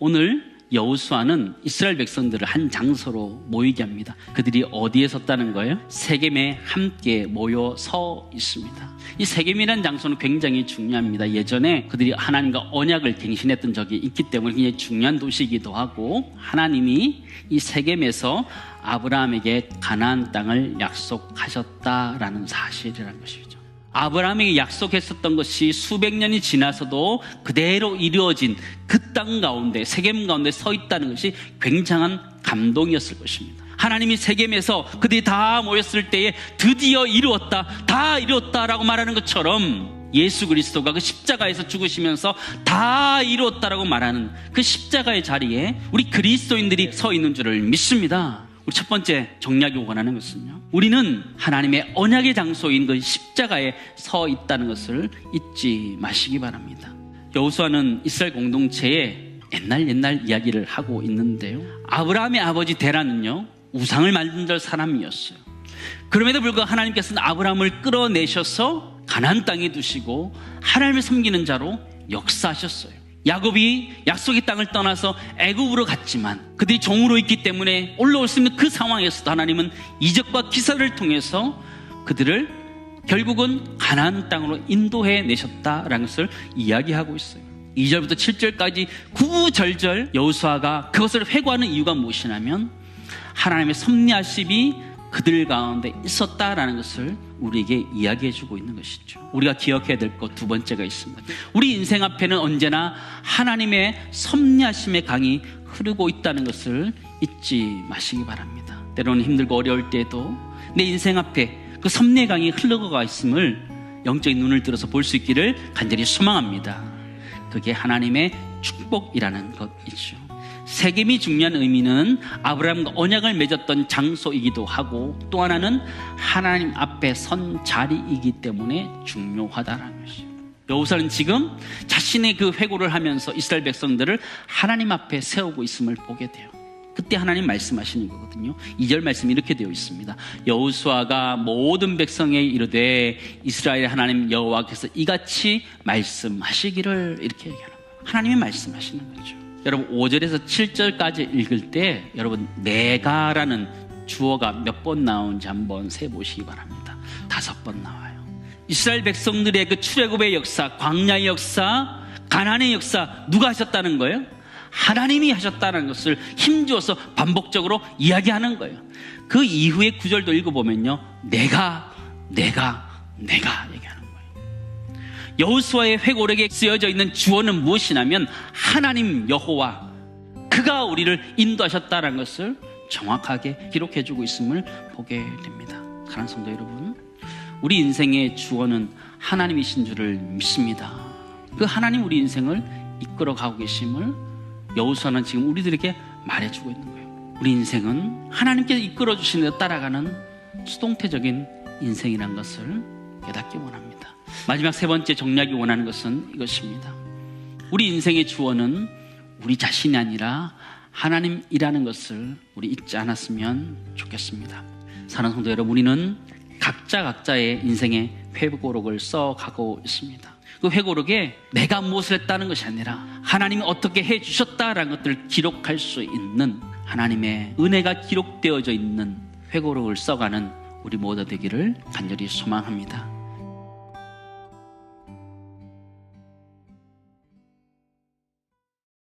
오늘 여호수아는 이스라엘 백성들을 한 장소로 모이게 합니다. 그들이 어디에 섰다는 거예요? 세겜에 함께 모여 서 있습니다. 이 세겜이라는 장소는 굉장히 중요합니다. 예전에 그들이 하나님과 언약을 갱신했던 적이 있기 때문에 굉장히 중요한 도시이기도 하고 하나님이 이 세겜에서 아브라함에게 가나안 땅을 약속하셨다라는 사실이라는 것이죠. 아브라함에게 약속했었던 것이 수백 년이 지나서도 그대로 이루어진 그 땅 가운데 세겜 가운데 서 있다는 것이 굉장한 감동이었을 것입니다. 하나님이 세겜에서 그들이 다 모였을 때에 드디어 이루었다, 다 이루었다라고 말하는 것처럼 예수 그리스도가 그 십자가에서 죽으시면서 다 이루었다라고 말하는 그 십자가의 자리에 우리 그리스도인들이 서 있는 줄을 믿습니다. 우리 첫 번째 정리하기 원하는 것은요. 우리는 하나님의 언약의 장소인 그 십자가에 서 있다는 것을 잊지 마시기 바랍니다. 여호수아는 이스라엘 공동체에 옛날 옛날 이야기를 하고 있는데요. 아브라함의 아버지 데라는요. 우상을 만든 사람이었어요. 그럼에도 불구하고 하나님께서는 아브라함을 끌어내셔서 가나안 땅에 두시고 하나님을 섬기는 자로 역사하셨어요. 야곱이 약속의 땅을 떠나서 애굽으로 갔지만 그들이 종으로 있기 때문에 올라올 수 있는 그 상황에서도 하나님은 이적과 기사를 통해서 그들을 결국은 가나안 땅으로 인도해 내셨다라는 것을 이야기하고 있어요. 2절부터 7절까지 구절절 여호수아가 그것을 회고하는 이유가 무엇이냐면 하나님의 섭리하심이 그들 가운데 있었다라는 것을 우리에게 이야기해 주고 있는 것이죠. 우리가 기억해야 될 것 두 번째가 있습니다. 우리 인생 앞에는 언제나 하나님의 섭리하심의 강이 흐르고 있다는 것을 잊지 마시기 바랍니다. 때로는 힘들고 어려울 때에도 내 인생 앞에 그 섭리의 강이 흘러가 있음을 영적인 눈을 들어서 볼 수 있기를 간절히 소망합니다. 그게 하나님의 축복이라는 것이죠. 세겜이 중요한 의미는 아브라함과 언약을 맺었던 장소이기도 하고 또 하나는 하나님 앞에 선 자리이기 때문에 중요하다라는 것이죠. 여호사는 지금 자신의 그 회고를 하면서 이스라엘 백성들을 하나님 앞에 세우고 있음을 보게 돼요. 그때 하나님 말씀하시는 거거든요. 2절 말씀이 이렇게 되어 있습니다. 여호수아가 모든 백성에 이르되 이스라엘 하나님 여호와께서 이같이 말씀하시기를 이렇게 얘기하는 거예요. 하나님이 말씀하시는 거죠. 여러분 5절에서 7절까지 읽을 때 여러분 내가라는 주어가 몇 번 나오는지 한번 세 보시기 바랍니다. 다섯 번 나와요. 이스라엘 백성들의 그 출애굽의 역사, 광야의 역사, 가난의 역사 누가 하셨다는 거예요? 하나님이 하셨다는 것을 힘주어서 반복적으로 이야기하는 거예요. 그 이후의 구절도 읽어보면요. 내가, 내가, 내가 얘기하는. 여호수아의 회고록에 쓰여져 있는 주어는 무엇이냐면 하나님 여호와 그가 우리를 인도하셨다는 것을 정확하게 기록해 주고 있음을 보게 됩니다. 가난 성도 여러분, 우리 인생의 주어는 하나님이신 줄을 믿습니다. 그 하나님 우리 인생을 이끌어 가고 계심을 여호수아는 지금 우리들에게 말해 주고 있는 거예요. 우리 인생은 하나님께서 이끌어 주시는 데 따라가는 수동태적인 인생이란 것을 깨닫기 원합니다. 마지막 세 번째 정리하기 원하는 것은 이것입니다. 우리 인생의 주어는 우리 자신이 아니라 하나님이라는 것을 우리 잊지 않았으면 좋겠습니다. 사랑하는 성도 여러분, 우리는 각자 각자의 인생의 회고록을 써가고 있습니다. 그 회고록에 내가 무엇을 했다는 것이 아니라 하나님이 어떻게 해 주셨다라는 것들을 기록할 수 있는 하나님의 은혜가 기록되어져 있는 회고록을 써가는 우리 모두 되기를 간절히 소망합니다.